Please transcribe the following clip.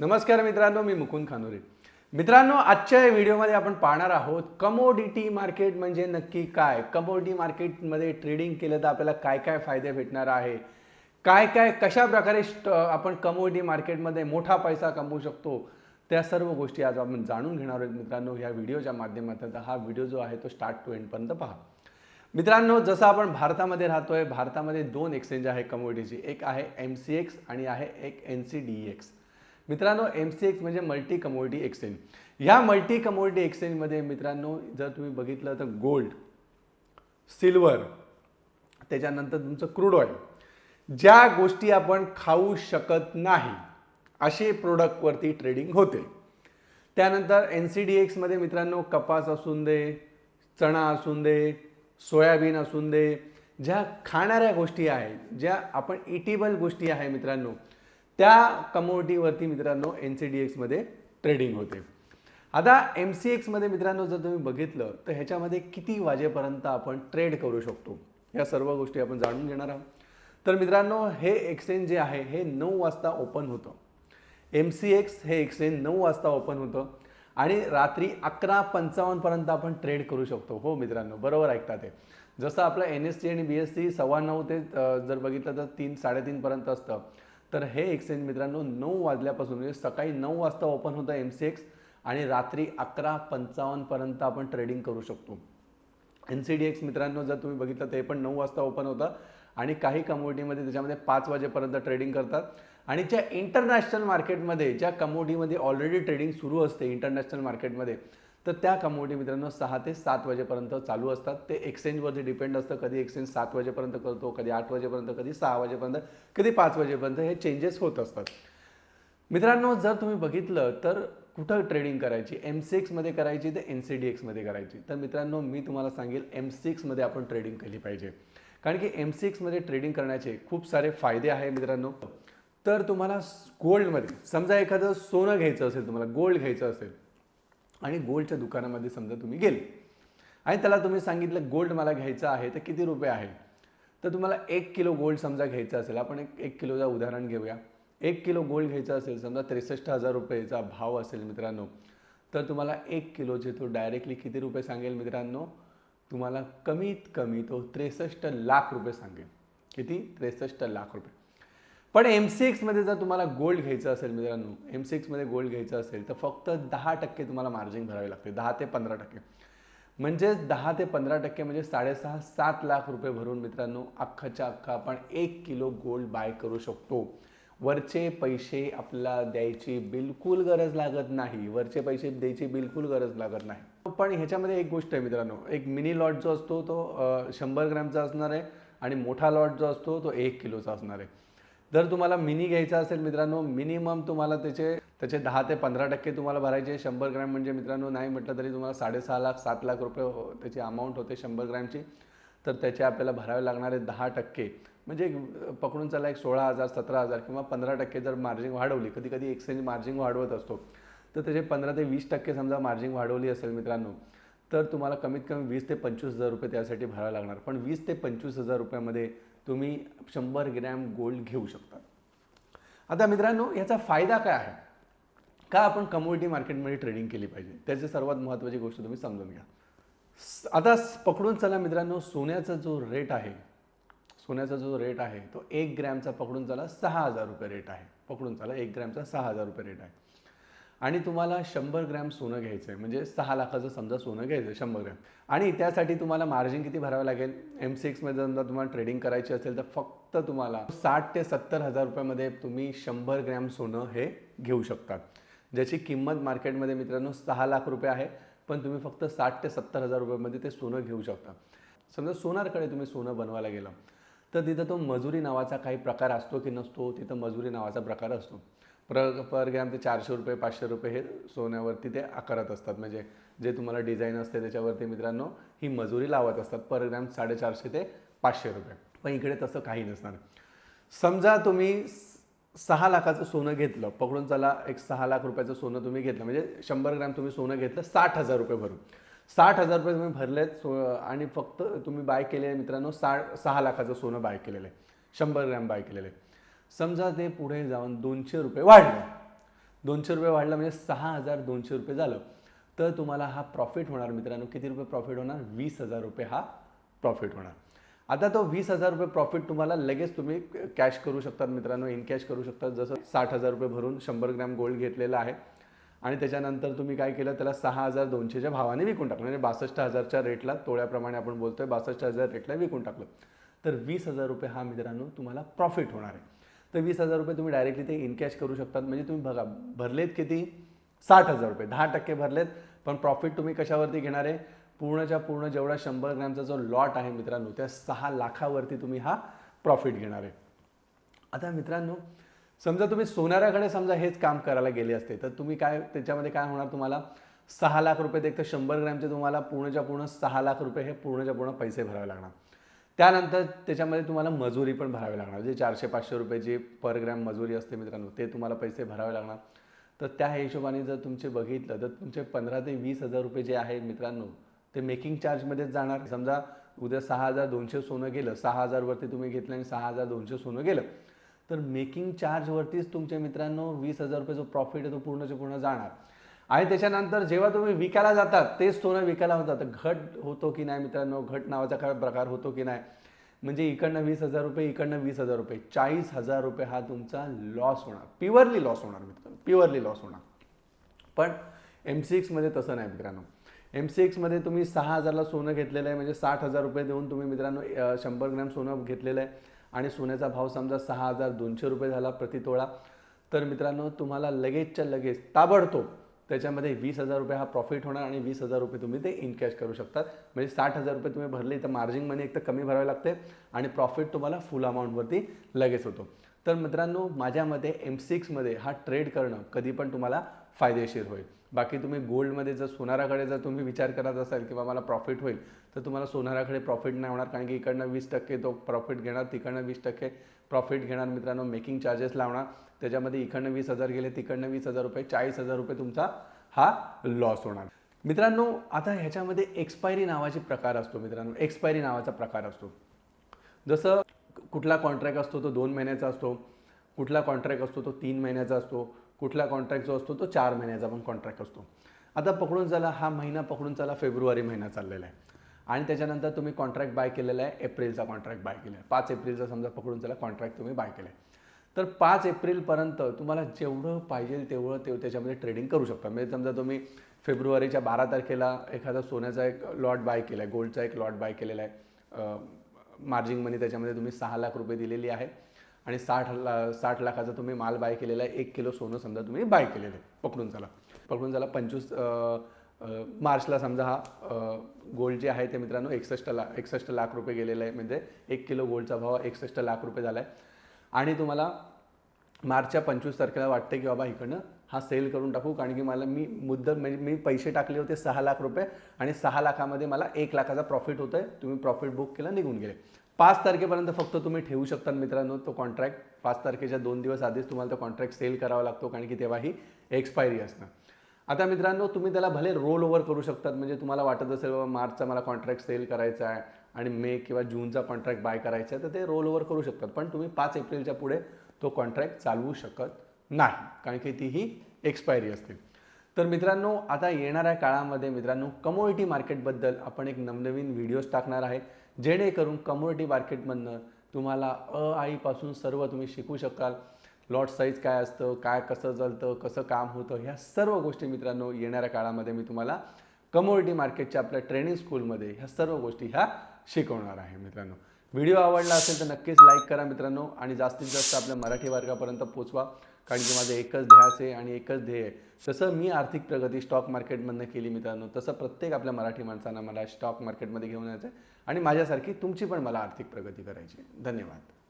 नमस्कार मित्रांनो मी मुकुंद खानोरे. मित्रांनो आजच्या या व्हिडिओमध्ये आपण पाहणार आहोत कमोडिटी मार्केट म्हणजे नक्की काय? कमोडिटी मार्केटमध्ये ट्रेडिंग केलं तर आपल्याला काय काय फायदे भेटणार आहे? काय काय कशा प्रकारे स्ट- आपण कमोडिटी मार्केटमध्ये मोठा पैसा कमवू शकतो? त्या सर्व गोष्टी आज आपण जाणून घेणार आहोत मित्रांनो ह्या व्हिडिओच्या माध्यमातून. हा व्हिडिओ जो आहे तो स्टार्ट टू एंडपर्यंत पहा. मित्रांनो जसं आपण भारतामध्ये राहतोय भारतामध्ये दोन एक्सचेंज आहे कमोडिटीची एक आहे एम सी एक्स आणि आहे एक एन सी डी एक्स मित्रांनो एम सी एक्स म्हणजे मल्टी कमोडिटी एक्सचेंज ह्या मल्टी कमोडिटी एक्सचेंजमध्ये मित्रांनो जर तुम्ही बघितलं तर गोल्ड सिल्वर त्याच्यानंतर तुमचं क्रूड ऑइल ज्या गोष्टी आपण खाऊ शकत नाही असे प्रोडक्टवरती ट्रेडिंग होते. त्यानंतर एन सी डी एक्समध्ये मित्रांनो कपास असून दे चणा असून दे सोयाबीन असून दे ज्या खाणाऱ्या गोष्टी आहेत ज्या आपण इटेबल गोष्टी आहे मित्रांनो त्या कमोडिटीवरती मित्रांनो एन सी डी एक्समध्ये ट्रेडिंग होते. आता एम सी एक्समध्ये मित्रांनो जर तुम्ही बघितलं तर ह्याच्यामध्ये किती वाजेपर्यंत आपण ट्रेड करू शकतो? या सर्व गोष्टी आपण जाणून घेणार आहोत. तर मित्रांनो हे एक्सचेंज जे आहे हे नऊ वाजता ओपन होतं. एम सी एक्स हे एक्सचेंज नऊ वाजता ओपन होतं. आणि रात्री अकरा पंचावन्नपर्यंत आपण ट्रेड करू शकतो. हो मित्रांनो बरोबर ऐकता ते. जसं आपलं एन एस सी आणि बी एस सी सव्वा नऊ ते जर बघितलं तर तीन साडेतीनपर्यंत असतं. तर हे एक्सचेंज मित्रांनो नऊ वाजल्यापासून म्हणजे सकाळी नऊ वाजता ओपन होतं एम सी एक्स आणि रात्री अकरा पंचावन्नपर्यंत आपण ट्रेडिंग करू शकतो. एन सी डी एक्स मित्रांनो जर तुम्ही बघितलं ते पण नऊ वाजता ओपन होतं आणि काही कमोडिटीमध्ये त्याच्यामध्ये पाच वाजेपर्यंत ट्रेडिंग करतात. आणि ज्या इंटरनॅशनल मार्केटमध्ये ज्या कमोडिटीमध्ये ऑलरेडी ट्रेडिंग सुरू असते इंटरनॅशनल मार्केटमध्ये तर त्या कमोडिटी मित्रांनो सहा ते सात वाजेपर्यंत चालू असतात. ते एक्सचेंजवरती डिपेंड असतं. कधी एक्सचेंज सात वाजेपर्यंत करतो कधी आठ वाजेपर्यंत कधी सहा वाजेपर्यंत कधी पाच वाजेपर्यंत हे चेंजेस होत असतात. मित्रांनो जर तुम्ही बघितलं तर कुठं ट्रेडिंग करायची? एम सिक्समध्ये करायची तर एन सी डी एक्समध्ये करायची. तर मित्रांनो मी तुम्हाला सांगेल एम सिक्समध्ये आपण ट्रेडिंग केली पाहिजे. कारण की एम सी एक्समध्ये ट्रेडिंग करण्याचे खूप सारे फायदे आहे मित्रांनो. तर तुम्हाला गोल्डमध्ये समजा एखादं सोनं घ्यायचं असेल तुम्हाला गोल्ड घ्यायचं असेल आणि गोल्डच्या दुकानामध्ये समजा तुम्ही गेले. आणि त्याला तुम्ही सांगितलं गोल्ड मला घ्यायचं आहे तर किती रुपये आहे? तर तुम्हाला एक किलो गोल्ड समजा घ्यायचं असेल आपण एक एक किलोचं उदाहरण घेऊया. एक किलो गोल्ड घ्यायचं असेल समजा त्रेसष्ट हजार रुपयेचा भाव असेल मित्रांनो तर तुम्हाला एक किलोचे तो डायरेक्टली किती रुपये सांगेल मित्रांनो? तुम्हाला कमीत कमी तो त्रेसष्ट लाख रुपये सांगेल. किती? त्रेसष्ट लाख रुपये. पण एम सी एक्समध्ये जर तुम्हाला गोल्ड घ्यायचं असेल मित्रांनो एम सी एक्समध्ये गोल्ड घ्यायचं असेल तर फक्त दहा टक्के तुम्हाला मार्जिन भरावे लागते दहा ते पंधरा टक्के. म्हणजेच दहा ते पंधरा टक्के म्हणजे साडेसहा सात लाख रुपये भरून मित्रांनो अख्खाच्या अख्खा आपण एक किलो गोल्ड बाय करू शकतो. वरचे पैसे आपल्याला द्यायची बिलकुल गरज लागत नाही. वरचे पैसे द्यायची बिलकुल गरज लागत नाही. पण ह्याच्यामध्ये एक गोष्ट आहे मित्रांनो एक मिनी लॉट जो असतो तो शंभर ग्रॅमचा असणार आहे आणि मोठा लॉट जो असतो तो एक किलोचा असणार आहे. जर तुम्हाला मिनी घ्यायचा असेल मित्रांनो मिनिमम तुम्हाला त्याचे त्याचे दहा ते पंधरा टक्के तुम्हाला भरायचे शंभर ग्रॅम म्हणजे मित्रांनो नाही म्हटलं तरी तुम्हाला साडेसहा लाख सात लाख रुपये हो- त्याची अमाऊंट होते शंभर ग्रॅमची. तर त्याचे आपल्याला भरावे लागणारे दहा टक्के. म्हणजे एक पकडून चला एक सोळा हजार सतरा हजार किंवा पंधरा टक्के जर मार्जिन वाढवली कधी कधी एक्सचेंज मार्जिन वाढवत असतो. तर त्याचे पंधरा ते वीस टक्के समजा मार्जिन वाढवली असेल मित्रांनो तर तुम्हाला कमीत कमी वीस ते पंचवीस हजार रुपये त्यासाठी भरावे लागणार. पण वीस ते पंचवीस हजार रुपयामध्ये तुम्ही शंभर ग्रॅम गोल्ड घेऊ शकता. आता मित्रांनो याचा फायदा काय आहे? का आपण कमोडिटी मार्केटमध्ये ट्रेडिंग केली पाहिजे? त्याची सर्वात महत्त्वाची गोष्ट तुम्ही समजून घ्या. आता पकडून चला मित्रांनो सोन्याचा जो रेट आहे सोन्याचा जो रेट आहे तो एक ग्रॅमचा पकडून चला सहा हजार रुपये रेट आहे. पकडून चला एक ग्रॅमचा सहा हजार रुपये रेट आहे. आणि तुम्हाला शंभर ग्रॅम सोनं घ्यायचं आहे म्हणजे सहा लाखाचं समजा सोनं घ्यायचं आहे शंभर ग्रॅम. आणि त्यासाठी तुम्हाला मार्जिन किती भरावं लागेल? एम सिक्समध्ये समजा तुम्हाला ट्रेडिंग करायची असेल तर फक्त तुम्हाला साठ ते सत्तर हजार रुपयामध्ये तुम्ही शंभर ग्रॅम सोनं हे घेऊ शकतात. ज्याची किंमत मार्केटमध्ये मित्रांनो सहा लाख रुपये आहे पण तुम्ही फक्त साठ ते सत्तर हजार रुपयामध्ये ते सोनं घेऊ शकता. समजा सोनारकडे तुम्ही सोनं बनवायला गेलं तर तिथं तो मजुरी नावाचा काही प्रकार असतो की नसतो? तिथं मजुरी नावाचा प्रकार असतो. प्र पर ग्रॅम ते चारशे रुपये पाचशे रुपये हे सोन्यावरती ते आकारत असतात. म्हणजे जे तुम्हाला डिझाईन असते त्याच्यावरती मित्रांनो ही मजुरी लावत असतात. पर ग्रॅम साडेचारशे ते पाचशे रुपये. पण इकडे तसं काही नसणार. समजा तुम्ही सहा लाखाचं सोनं घेतलं पकडून चला एक सहा लाख रुपयाचं सोनं तुम्ही घेतलं. म्हणजे शंभर ग्रॅम तुम्ही सोनं घेतलं साठ हजार रुपये भरून साठ हजार रुपये तुम्ही भरलेत सो आणि फक्त तुम्ही बाय केले मित्रांनो साठ सहा लाखाचं सोनं बाय केलेलं आहे. शंभर ग्रॅम बाय केलेलं आहे. समजा ते पुढे जाऊन दोनशे रुपये वाढलं. दोनशे रुपये वाढलं म्हणजे सहा हजार दोनशे रुपये झालं. तर तुम्हाला हा प्रॉफिट होणार मित्रांनो. किती रुपये प्रॉफिट होणार? वीस हजार रुपये हा प्रॉफिट होणार. आता तो वीस हजार रुपये प्रॉफिट तुम्हाला लगेच तुम्ही कॅश करू शकतात मित्रांनो. इन कॅश करू शकतात. जसं साठ हजार रुपये भरून शंभर ग्रॅम गोल्ड घेतलेला आहे. आणि त्याच्यानंतर तुम्ही काय केलं? त्याला सहा हजार दोनशेच्या भावाने विकून टाकलं. म्हणजे बासष्ट हजारच्या रेटला तोळ्याप्रमाणे आपण बोलतोय बासष्ट हजार रेटला विकून टाकलं. तर वीस हजार रुपये हा मित्रांनो तुम्हाला प्रॉफिट होणार आहे. तर वीस हजार रुपये तुम्ही डायरेक्टली ते इन कॅश करू शकतात. म्हणजे तुम्ही बघा भरलेत किती? साठ हजार रुपये. दहा टक्के भरलेत पण प्रॉफिट तुम्ही कशावरती घेणार आहे? पूर्णच्या पूर्ण जेवढा शंभर ग्रॅमचा जो लॉट आहे मित्रांनो त्या सहा लाखावरती तुम्ही हा प्रॉफिट घेणार आहे. आता मित्रांनो समजा तुम्ही सोनाऱ्याकडे समजा हेच काम करायला गेले असते तर तुम्ही काय त्याच्यामध्ये काय होणार तुम्हाला? सहा लाख रुपये एक तर शंभर ग्रॅमचे तुम्हाला पूर्णच्या पूर्ण सहा लाख रुपये हे पूर्णच्या पूर्ण पैसे भरावे लागणार. त्यानंतर त्याच्यामध्ये तुम्हाला मजुरी पण भरावी लागणार. जे चारशे पाचशे रुपयाची पर ग्रॅम मजुरी असते मित्रांनो ते तुम्हाला पैसे भरावे लागणार. तर त्या हिशोबाने जर तुमचे बघितलं तर तुमचे पंधरा ते वीस हजार रुपये जे आहे मित्रांनो ते मेकिंग चार्जमध्येच जाणार. समजा उद्या सहा हजार दोनशे सोनं गेलं सहा हजारवरती तुम्ही घेतलं आणि सहा हजार दोनशे सोनं गेलं तर मेकिंग चार्जवरतीच तुमच्या मित्रांनो वीस हजार रुपये जो प्रॉफिट आहे तो पूर्णच्या पूर्ण जाणार. आणि त्याच्यानंतर जेव्हा तुम्ही विकायला जातात तेच सोनं विकायला होतात तर घट होतो की नाही मित्रांनो? घट नावाचा काय प्रकार होतो की नाही? म्हणजे इकडनं वीस हजार रुपये इकडनं वीस हजार रुपये. चाळीस हजार रुपये हा तुमचा लॉस होणार. प्युअरली लॉस होणार मित्रांनो. प्युअरली लॉस होणार. पण एम सी एक्समध्ये तसं नाही मित्रांनो. एम सी एक्समध्ये तुम्ही सहा हजारला सोनं घेतलेलं आहे. म्हणजे साठ हजार रुपये देऊन तुम्ही मित्रांनो शंभर ग्रॅम सोनं घेतलेलं आहे. आणि सोन्याचा भाव समजा सहा हजार दोनशे रुपये झाला प्रति तोळा. तर मित्रांनो तुम्हाला लगेचच्या लगेच ताबडतोब त्याच्यामध्ये वीस हजार रुपये हा प्रॉफिट होणार आणि वीस हजार रुपये तुम्ही ते इन कॅश करू शकतात. म्हणजे साठ हजार रुपये तुम्ही भरले तर मार्जिन मनी एक तर कमी भरावे लागते आणि प्रॉफिट तुम्हाला फुल अमाऊंटवरती लगेच होतो. तर मित्रांनो माझ्या मते एम सिक्समध्ये हा ट्रेड करणं कधी पण तुम्हाला फायदेशीर होईल. बाकी तुम्ही गोल्डमध्ये जर सोनाराकडे जर तुम्ही विचार करत असाल किंवा मला प्रॉफिट होईल तर तुम्हाला सोनाराकडे प्रॉफिट नाही होणार. कारण की इकडनं वीस टक्के तो प्रॉफिट घेणार तिकडनं वीस टक्के प्रॉफिट घेणार. मित्रांनो मेकिंग चार्जेस लावणार. त्याच्यामध्ये इकडनं वीस हजार गेले तिकडनं वीस हजार रुपये चाळीस हजार रुपये तुमचा हा लॉस होणार. मित्रांनो आता ह्याच्यामध्ये एक्सपायरी नावाची प्रकार असतो मित्रांनो. एक्सपायरी नावाचा प्रकार असतो. जसं कुठला कॉन्ट्रॅक्ट असतो तो दोन महिन्याचा असतो कुठला कॉन्ट्रॅक्ट असतो तो तीन महिन्याचा असतो कुठला कॉन्ट्रॅक्ट जो असतो तो चार महिन्याचा पण कॉन्ट्रॅक्ट असतो. आता पकडून चला हा महिना पकडून चला फेब्रुवारी महिना चाललेला आहे. आणि त्याच्यानंतर तुम्ही कॉन्ट्रॅक्ट बाय केलेला आहे एप्रिलचा कॉन्ट्रॅक्ट बाय केला आहे. पाच एप्रिलचा समजा पकडून चला कॉन्ट्रॅक्ट तुम्ही बाय केला आहे तर पाच एप्रिलपर्यंत तुम्हाला जेवढं पाहिजे तेवढं ते त्याच्यामध्ये ट्रेडिंग करू शकता. म्हणजे समजा तुम्ही फेब्रुवारीच्या बारा तारखेला एखादा सोन्याचा एक लॉट बाय केला आहे गोल्डचा एक लॉट बाय केलेला आहे. मार्जिन मनी त्याच्यामध्ये तुम्ही सहा लाख रुपये दिलेली आहे. आणि साठ ला साठ लाखाचा तुम्ही माल बाय केलेला आहे. एक किलो सोनं समजा तुम्ही बाय केलेलं आहे पकडून चला पकडून चला पंचवीस मार्चला समजा हा गोल्ड जे आहे ते मित्रांनो एकसष्ट लाख एकसष्ट लाख रुपये गेलेलं आहे. म्हणजे एक किलो गोल्डचा भाव एकसष्ट लाख रुपये झाला आहे आणि तुम्हाला मार्चच्या पंचवीस तारखेला वाटते की बाबा इकडनं हा सेल करून टाकू कारण की मला मी मुद्दल म्हणजे मी पैसे टाकले होते सहा लाख रुपये आणि सहा लाखामध्ये मला एक लाखाचा प्रॉफिट होतं आहे तुम्ही प्रॉफिट बुक केला निघून गेले. पाच तारखेपर्यंत फक्त तुम्ही ठेवू शकता मित्रांनो तो कॉन्ट्रॅक्ट पाच तारखेच्या दोन दिवस आधीच तुम्हाला तो कॉन्ट्रॅक्ट सेल करावा लागतो कारण की तेव्हाही एक्सपायरी असणार आता मित्रांनो तुम्ही त्याला भले रोल ओव्हर करू शकतात म्हणजे तुम्हाला वाटत असेल बाबा मार्चचा मला कॉन्ट्रॅक्ट सेल करायचा आहे. आणि मे किंवा जूनचा कॉन्ट्रॅक्ट बाय करायचा आहे तर ते रोल ओव्हर करू शकतात. पण तुम्ही पाच एप्रिलच्या पुढे तो कॉन्ट्रॅक्ट चालवू शकत नाही कारण की ती ही एक्सपायरी असते. तर मित्रांनो आता येणाऱ्या काळामध्ये मित्रांनो कमोडिटी मार्केटबद्दल आपण एक नवनवीन व्हिडिओज टाकणार आहे जेणेकरून कमोडिटी मार्केटमधनं तुम्हाला अ आईपासून सर्व तुम्ही शिकू शकाल. लॉट साईज काय असतं काय कसं चालतं कसं काम होतं ह्या सर्व गोष्टी मित्रांनो येणाऱ्या काळामध्ये मी तुम्हाला कमोडिटी मार्केटच्या आपल्या ट्रेनिंग स्कूलमध्ये ह्या सर्व गोष्टी ह्या शिकवणार आहे मित्रांनो. व्हिडिओ आवडला असेल तर नक्कीच लाईक करा मित्रांनो आणि जास्तीत जास्त आपल्या मराठी वर्गापर्यंत पोचवा कारण की माझं एकच ध्यास आहे आणि एकच ध्येय आहे. जसं मी आर्थिक प्रगती स्टॉक मार्केटमधनं केली मित्रांनो तसं प्रत्येक आपल्या मराठी माणसांना मला स्टॉक मार्केटमध्ये घेऊन यायचं आहे आणि माझ्यासारखी तुमची पण मला आर्थिक प्रगती करायची धन्यवाद.